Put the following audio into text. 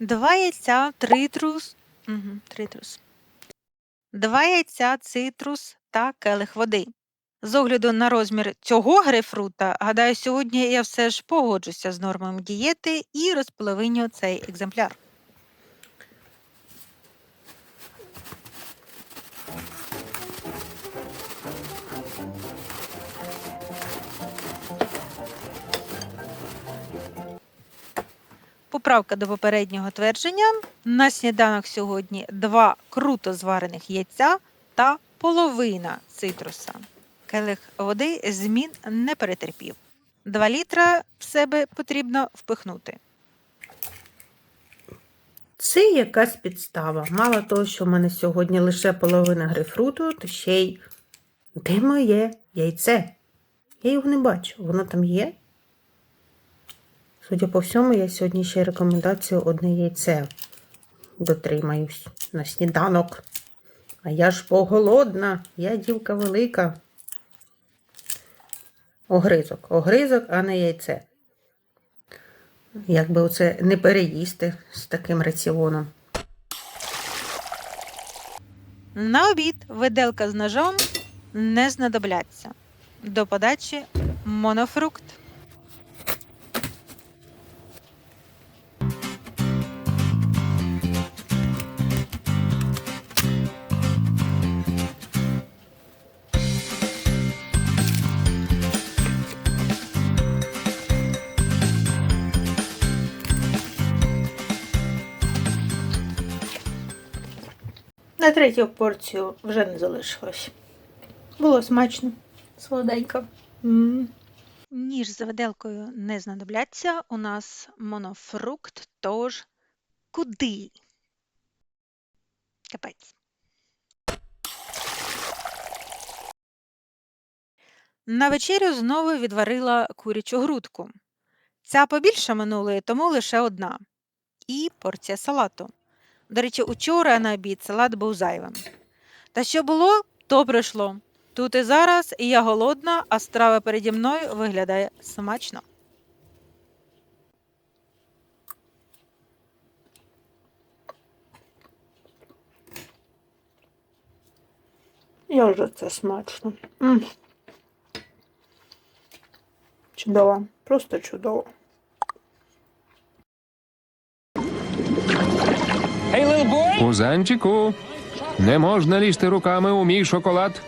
Два яйця, тритрус. Угу, тритрус. Два яйця, цитрус та келих води. З огляду на розмір цього грейпфрута, гадаю, сьогодні я все ж погоджуся з нормами дієти і розполовиню цей екземпляр. Поправка до попереднього твердження. На сніданок сьогодні два круто зварених яйця та половина цитруса. Келих води змін не перетерпів. Два літра в себе потрібно впихнути. Це якась підстава. Мало того, що в мене сьогодні лише половина грейпфруту, то ще й де моє яйце? Я його не бачу. Воно там є. Судя по всьому, я сьогодні ще рекомендацію одне яйце дотримаюсь на сніданок. А я ж поголодна, я дівка велика. Огризок, огризок, а не яйце. Як би оце не переїсти з таким раціоном. На обід виделка з ножом не знадобляться. До подачі монофрукт. На третю порцію вже не залишилось. Було смачно, солоденько. м Ніж з виделкою не знадобляться. У нас монофрукт, тож куди? Капець. На вечерю знову відварила курячу грудку. Ця побільше минулої, тому лише одна. І порція салату. До речі, учора на обід салат був зайвим. Та що було, то пройшло. Тут і зараз, і я голодна, а страва переді мною виглядає смачно. Як же це смачно. м Чудово, просто чудово. Пузанчику, не можна лізти руками у мій шоколад.